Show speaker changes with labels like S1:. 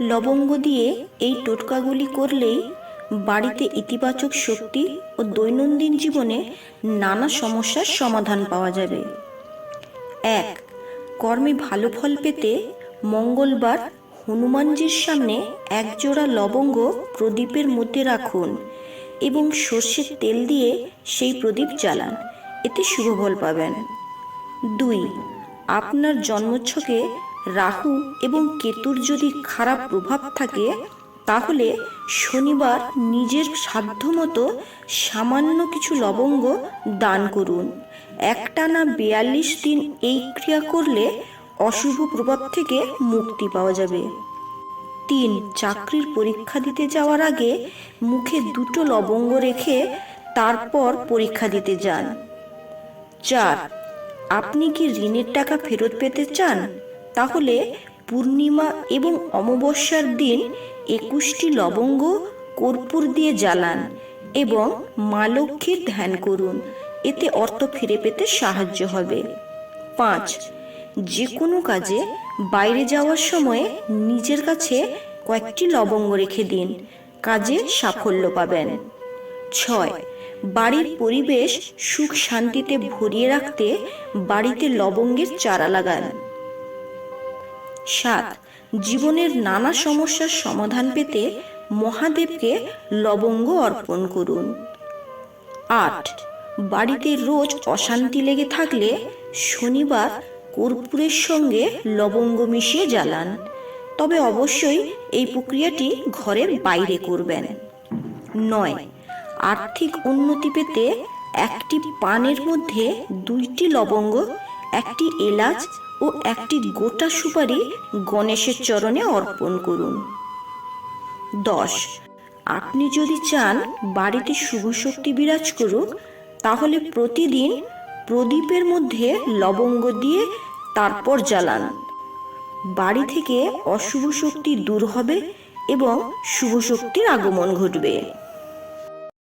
S1: লবঙ্গ দিয়ে এই টোটকাগুলি করলেই বাড়িতে ইতিবাচক শক্তি ও দৈনন্দিন জীবনে নানা সমস্যার সমাধান পাওয়া যাবে। এক, কর্মে ভালো ফল পেতে মঙ্গলবার হনুমানজির সামনে একজোড়া লবঙ্গ প্রদীপের মধ্যে রাখুন এবং সর্ষের তেল দিয়ে সেই প্রদীপ জ্বালান, এতে শুভ ফল পাবেন। দুই, আপনার জন্মছকে রাহু এবং কেতুর যদি খারাপ প্রভাব থাকে, তাহলে শনিবার নিজের সাধ্যমতো সামান্য কিছু লবঙ্গ দান করুন। একটানা বিয়াল্লিশ দিন এই ক্রিয়া করলে অশুভ প্রভাব থেকে মুক্তি পাওয়া যাবে। তিন, চাকরির পরীক্ষা দিতে যাওয়ার আগে মুখে দুটো লবঙ্গ রেখে তারপর পরীক্ষা দিতে যান। চার, আপনি কি ঋণের টাকা ফেরত পেতে চান? তাহলে পূর্ণিমা এবং অমাবস্যার দিন একুশটি লবঙ্গ কর্পূর দিয়ে জ্বালান এবং মা লক্ষ্মীর ধ্যান করুন। এতে অর্থ ফিরে পেতে সাহায্য হবে। পাঁচ যে কোনো কাজে বাইরে যাওয়ার সময় নিজের কাছে কয়েকটি লবঙ্গ রেখে দিন। কাজে সাফল্য পাবেন। ছয়, বাড়ির পরিবেশ সুখ শান্তিতে ভরিয়ে রাখতে বাড়িতে লবঙ্গের চারা লাগান। সাত। জীবনের নানা সমস্যার সমাধান পেতে মহাদেবকে লবঙ্গ অর্পণ করুন। আট। বাড়িতে রোজ অশান্তি লেগে থাকলে শনিবার কর্পূরের সঙ্গে লবঙ্গ মিশিয়ে জ্বালান। তবে অবশ্যই এই প্রক্রিয়াটি ঘরের বাইরে করবেন। নয়। আর্থিক উন্নতি পেতে একটি পানের মধ্যে দুইটি লবঙ্গ, একটি এলাচ ও একটি গোটা সুপারি গণেশের চরণে অর্পণ করুন। দশ, আপনি যদি চান বাড়িতে শুভ শক্তি বিরাজ করুক, তাহলে প্রতিদিন প্রদীপের মধ্যে লবঙ্গ দিয়ে তারপর জ্বালান। বাড়ি থেকে অশুভ শক্তি দূর হবে এবং শুভ শক্তির আগমন ঘটবে।